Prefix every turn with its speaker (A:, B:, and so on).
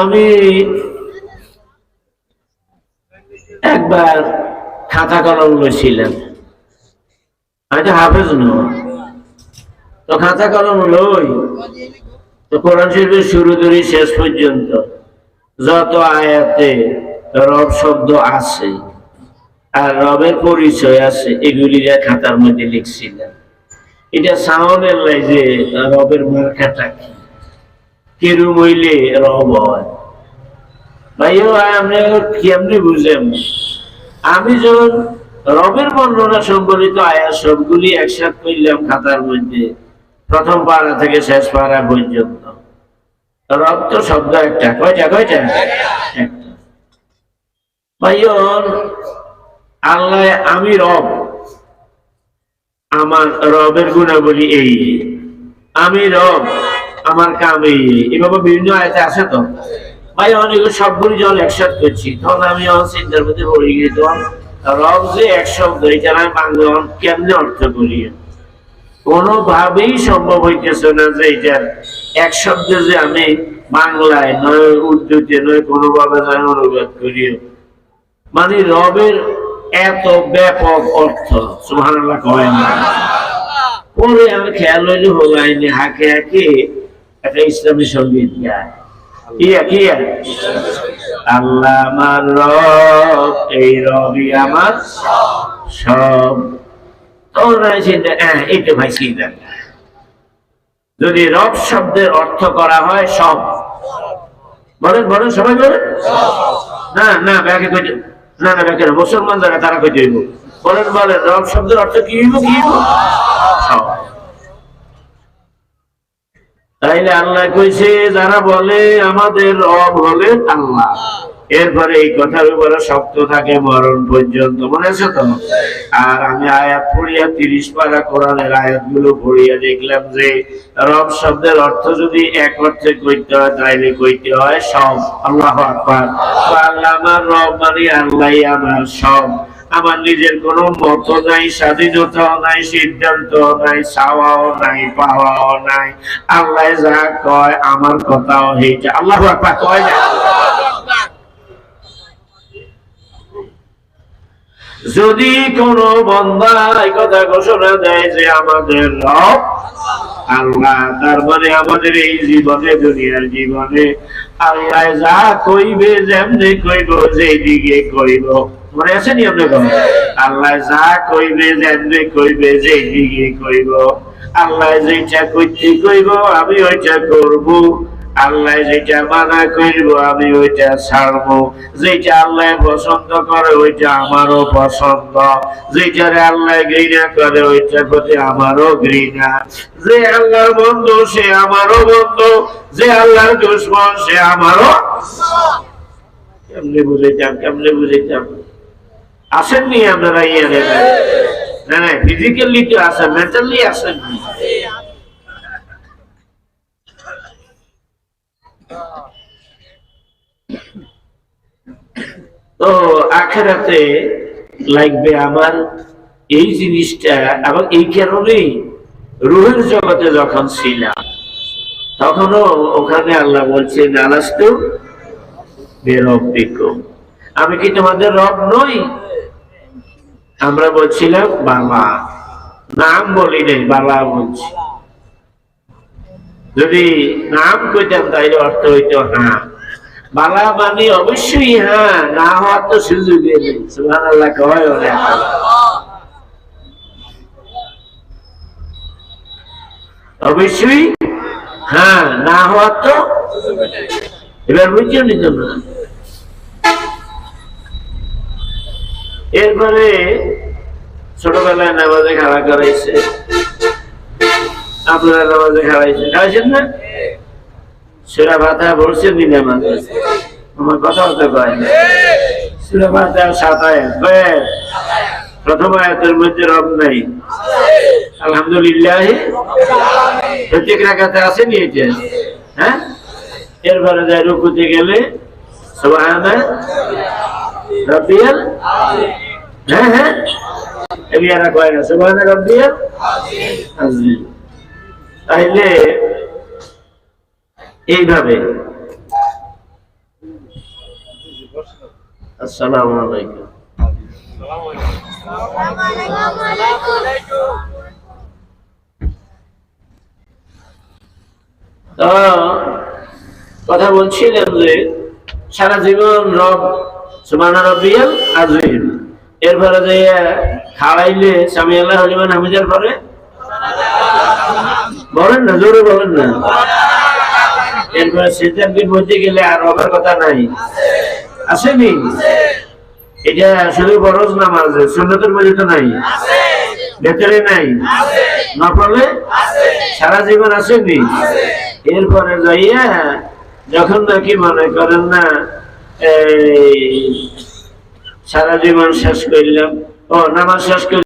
A: আমি একবার খাতা কলম লইছিলাম। আমি তো হাফেজ ন। তো খাতা কলম লই, তো কোরআন শরীফের শুরু ধরি শেষ পর্যন্ত যত আয়াতে রব শব্দ আছে আর রবের পরিচয় আছে, এগুলি খাতার মধ্যে লিখছিলাম। এটা সাউন্ডের লাই যে রবের মার্কাটা কি? কেরু মইলে রব। ভাইও কেমনি আমি যখন রবের বর্ণনা সম্বলিত সবগুলি একসাথ করলাম খাতার মধ্যে, প্রথম পাড়া থেকে শেষ পাড়া পর্যন্ত, রব তো শব্দ একটা। কয়টা কয়টা? একটা। ভাইয়ন আল্লাহ আমি রব। আমার রবের গুণাবলী এই আমি রব। আমার কাম। এভাবে বিভিন্ন আয়তে আছে তো? ভাই অনেক সবগুলি যখন একসাথ করছি। তখন আমি চিন্তার মধ্যে পড়ে গিয়ে তখন রব যে এক শব্দ, এটা আমি বাংলা কেমনে অর্থ করি? কোনোভাবেই সম্ভব হইতেছে না যে এটার এক শব্দে যে আমি বাংলায় নয় উর্দুতে, নয় কোনোভাবে নয় অনুবাদ করি। মানে রবের এত ব্যাপক অর্থ, সুবহানাল্লাহ কয় না? পরে আমি খেয়াল হইলে হলো আইনে হাকে হাকে একটা ইসলামী সংগীত, ইয়া। কি আল্লাহ আমার রব, এই রবি আমার সব। হ্যাঁ যদি রব শব্দের অর্থ করা হয়, সব। বলেন বলেন, সবাই বলেন। না না, ব্যাগে কইতে না না, ব্যাগে না, মুসলমান যারা, তারা কইতে হইব বলেন বলেন, রব শব্দের অর্থ কি হইব কি হইব? সব। তাইলে আল্লাহ কইছে, যারা বলে আমাদের রব হলেন আল্লাহ। এরপরে এই কথার উপরে শক্ত থাকে মরণ পর্যন্ত মনে আছে তো? আর আমি আয়াত পড়িয়া, তিরিশ পারা কোরআনের আয়াতগুলো পড়িয়া দেখলাম যে, রব শব্দের অর্থ যদি এক অর্থে কইতে হয়, তাইলে কইতে হয় সব। আল্লাহ আকবার। আল্লাহ আমার রব মানে আল্লাহ আমার সব। আমার নিজের কোনো মত নাই স্বাধীনতাও নাই, সিদ্ধান্ত নাই, চাওয়াও নাই, পাওয়াও নাই। আল্লাহ যা কয় আমার কথাও হয়েছে আল্লাহ কয় না? যদি কোন বন্দা এই কথা ঘোষণা দেয় যে আমাদের রব, আল্লাহ তার মানে আমাদের এই জীবনে, দুনিয়ার জীবনে, আল্লাহ যা কইবে, যেমনি কইব, যেদিকে কইব। মনে আছে নি আপনার আল্লাহ যা কইবে, যেমনি কইবে যেদিকে কইব। আল্লাহ যেটা কইতে কইব, আমি ওইটা করব। আল্লাহ যেটা মানা করব আমি ওইটা ছাড়বো। যেটা আল্লাহ পছন্দ করে, ওইটা আমারও পছন্দ। যেটারে আল্লাহ ঘৃণা করে ওইটা প্রতি আমারও ঘৃণা। যে আল্লাহর বন্ধু, সে আমারও বন্ধু। যে আল্লাহর দুশ্মন, সে আমারও কেমনে বুঝাইতাম কেমনে বুঝাইতাম? আসেননি আপনারা ইয়ে না না ফিজিক্যালি তো আসেন মেন্টালি আসেননি তো আখেরাতে লাগবে আমার এই জিনিসটা, এবং এই কারণেই রুহের জগতে যখন ছিলাম, তখনও ওখানে আল্লাহ বলছেন, আলাস্তু বেরব্বিকুম। আমি কি তোমাদের রব নই? আমরা বলছিলাম বাবা নাম বলি নাই বাবা বলছি। যদি নাম কইতাম তাইলে অর্থ হইতো হ্যাঁ বালা মানে অবশ্যই হ্যাঁ না হওয়ার তো সুযোগ অবশ্যই হ্যাঁ না হওয়ার তো এবার বুঝছ নিত না এরপরে ছোটবেলায় নামাজে খাড়া করাইছে। আপনারা নামাজে খাওয়াইছে খাওয়াইছেন না? সেরা ভাতা বলছেন নি নামাজে আমার কথা হতে পারে না। সুরা ভাতা প্রথম মধ্যে রব নাই। আলহামদুলিল্লাহ। প্রত্যেক আসেনি এটা। হ্যাঁ? এরপরে যায় রুকুতে গেলে সুবহানা হ্যাঁ হ্যাঁ। কয় না সুবহানা রব্বিয়াল এইভাবে। আসসালামু আলাইকুম। কথা বলছিলেন যে সারা জীবন রব এরপরে যে স্বামী আল্লাহ হলিমান পরে? বলেন না, জোরে বলেন না। এরপরে মধ্যে গেলে আর রবের কথা নাই। আসেনি? এটা শুধু বরজ নামাজ, সুন্নতের মধ্যে তো নাই। ভেতরে নাই। নফলে? সারা জীবন আসেনি। এরপরে যাইয়া যখন নাকি মনে করেন না সারা জীবন শেষ করলাম। ও নামাজ শেষ